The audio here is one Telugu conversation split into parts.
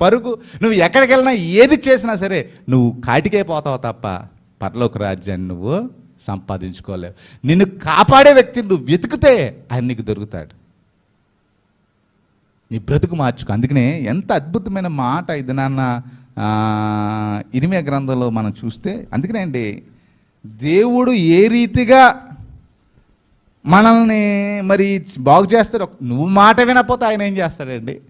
పరుగు. నువ్వు ఎక్కడికి వెళ్ళినా ఏది చేసినా సరే నువ్వు కాటికే పోతావు తప్ప పరలోక రాజ్యాన్ని నువ్వు సంపాదించుకోలేవు. నిన్ను కాపాడే వ్యక్తిని నువ్వు వెతికితే ఆయన నీకు దొరుకుతాడు. నీ బ్రతుకు మార్చుకో. అందుకనే ఎంత అద్భుతమైన మాట ఇది నాన్న. ఆ, గ్రంథంలో మనం చూస్తే అందుకనే అండి దేవుడు ఏ రీతిగా మనల్ని మరి బాగు చేస్తాడు నువ్వు మాట వినకపోతే ఆయన ఏం చేస్తాడండి?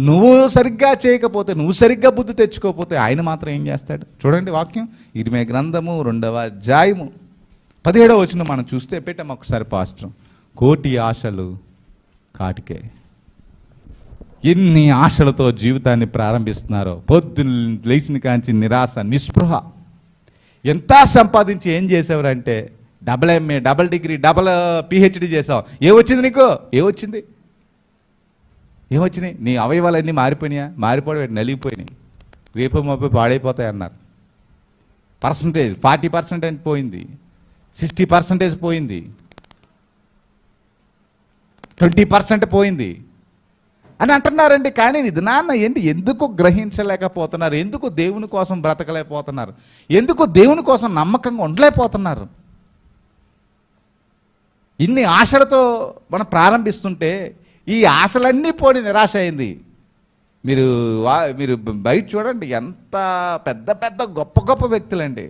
నువ్వు సరిగ్గా చేయకపోతే నువ్వు సరిగ్గా బుద్ధి తెచ్చుకోకపోతే ఆయన మాత్రం ఏం చేస్తాడు? చూడండి వాక్యం. ఇరిమే గ్రంథము రెండవ అధ్యాయము. పదిహేడవ వచ్చిన మనం చూస్తే పెట్టాం ఒకసారి పాస్టర్. కోటి ఆశలు కాటికే. ఎన్ని ఆశలతో జీవితాన్ని ప్రారంభిస్తున్నారో. పొద్దున్న లేచిన కాంచి నిరాశ నిస్పృహ. ఎంత సంపాదించి ఏం చేసేవారంటే double MA double degree double PhD చేసావు ఏ వచ్చింది నీకు? ఏ వచ్చింది? ఏమొచ్చినాయి? నీ అవయవాలన్నీ మారిపోయినాయా? మారిపోవడం నలిగిపోయినాయి. రేపు మాపై పాడైపోతాయి అన్నారు. పర్సంటేజ్ ఫార్టీ పర్సెంట్ అని పోయింది. సిక్స్టీ పర్సెంటేజ్ పోయింది. ట్వంటీ పర్సెంట్ పోయింది. అని అంటున్నారండి. కానీ ఇది నాన్న ఏంటి? ఎందుకు గ్రహించలేకపోతున్నారు? ఎందుకు దేవుని కోసం బ్రతకలేకపోతున్నారు? ఎందుకు దేవుని కోసం నమ్మకంగా ఉండలేకపోతున్నారు? ఇన్ని ఆశలతో మనం ప్రారంభిస్తుంటే ఈ ఆశలన్నీ పోని నిరాశ అయింది. మీరు వా మీరు బయట చూడండి ఎంత పెద్ద పెద్ద గొప్ప గొప్ప వ్యక్తులండి.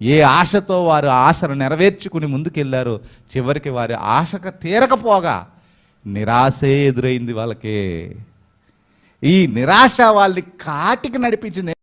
ఏ ఆశతో వారు ఆశను నెరవేర్చుకుని ముందుకెళ్ళారో చివరికి వారి ఆశకు తీరకపోగా నిరాశే ఎదురైంది వాళ్ళకి. ఈ నిరాశ వాళ్ళని కాటికి నడిపించింది